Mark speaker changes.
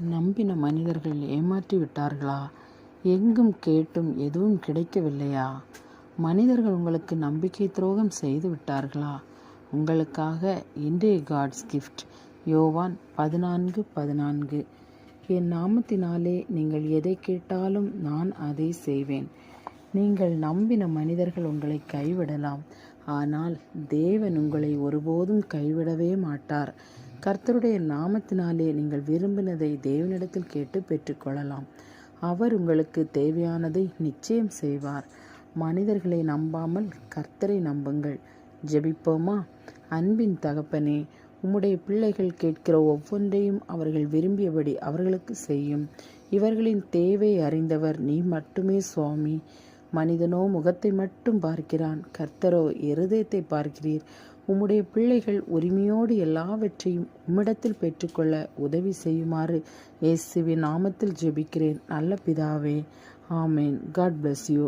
Speaker 1: நம்பின மனிதர்கள் ஏமாற்றி விட்டார்களா? எங்கும் கேட்டும் எதுவும் கிடைக்கவில்லையா? மனிதர்கள் உங்களுக்கு நம்பிக்கை துரோகம் செய்து விட்டார்களா? உங்களுக்காக இன்றைய காட்ஸ் கிஃப்ட் யோவான் பதினான்கு பதினான்கு. என் நாமத்தினாலே நீங்கள் எதை கேட்டாலும் நான் அதை செய்வேன். நீங்கள் நம்பின மனிதர்கள் உங்களை கைவிடலாம். ஆனால் தேவன் உங்களை ஒருபோதும் கைவிடவே மாட்டார். கர்த்தருடைய நாமத்தினாலே நீங்கள் விரும்பினதை தேவனிடத்தில் கேட்டு பெற்றுக்கொள்ளலாம். அவர் உங்களுக்கு தேவையானதை நிச்சயம் செய்வார். மனிதர்களை நம்பாமல் கர்த்தரை நம்புங்கள். ஜெபிப்போமா? அன்பின் தகப்பனே உம்முடைய பிள்ளைகள் கேட்கிற ஒவ்வொன்றையும் அவர்கள் விரும்பியபடி அவர்களுக்கு செய்யும். இவர்களின் தேவை அறிந்தவர் நீ மட்டுமே சுவாமி. மனிதனோ முகத்தை மட்டும் பார்க்கிறான். கர்த்தரோ இருதயத்தை பார்க்கிறீர். உம்முடைய பிள்ளைகள் உரிமையோடு எல்லாவற்றையும் உம்மிடத்தில் பெற்றுக்கொள்ள உதவி செய்யுமாறு இயேசுவின் நாமத்தில் ஜெபிக்கிறேன். நல்ல பிதாவே ஆமேன். God bless you